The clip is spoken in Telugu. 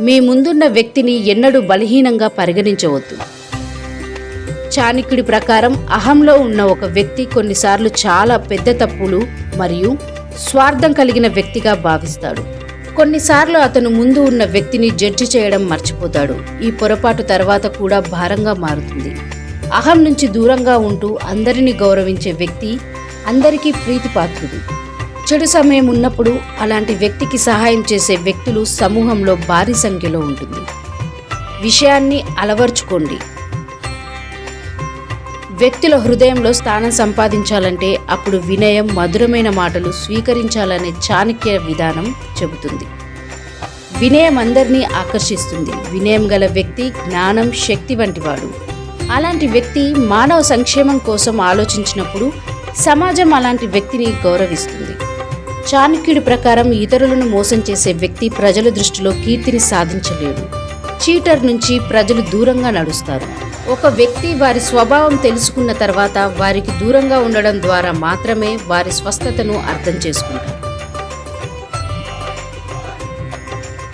మీ ముందున్న వ్యక్తిని ఎన్నడూ బలహీనంగా పరిగణించవద్దు. చాణక్యుడి ప్రకారం అహంలో ఉన్న ఒక వ్యక్తి కొన్నిసార్లు చాలా పెద్ద తప్పులు మరియు స్వార్థం కలిగిన వ్యక్తిగా భావిస్తాడు. కొన్నిసార్లు అతను ముందు ఉన్న వ్యక్తిని జడ్జి చేయడం మర్చిపోతాడు. ఈ పొరపాటు తర్వాత కూడా భారంగా మారుతుంది. అహం నుంచి దూరంగా ఉంటూ అందరినీ గౌరవించే వ్యక్తి అందరికీ ప్రీతిపాత్రుడు. చెడు సమయం ఉన్నప్పుడు అలాంటి వ్యక్తికి సహాయం చేసే వ్యక్తులు సమూహంలో భారీ సంఖ్యలో ఉంటుంది. విషయాన్ని అలవర్చుకోండి. వ్యక్తుల హృదయంలో స్థానం సంపాదించాలంటే అప్పుడు వినయం మధురమైన మాటలు స్వీకరించాలనే చాణక్య విధానం చెబుతుంది. వినయం అందరినీ ఆకర్షిస్తుంది. వినయం గల వ్యక్తి జ్ఞానం శక్తి వంటివాడు. అలాంటి వ్యక్తి మానవ సంక్షేమం కోసం ఆలోచించినప్పుడు సమాజం అలాంటి వ్యక్తిని గౌరవిస్తుంది. చాణక్యుడి ప్రకారం ఇతరులను మోసం చేసే వ్యక్తి ప్రజల దృష్టిలో కీర్తిని సాధించలేడు. చీటర్ నుంచి ప్రజలు దూరంగా నడుస్తారు. ఒక వ్యక్తి వారి స్వభావం తెలుసుకున్న తర్వాత వారికి దూరంగా ఉండడం ద్వారా మాత్రమే వారి స్వస్థతను అర్థం చేసుకుంటారు.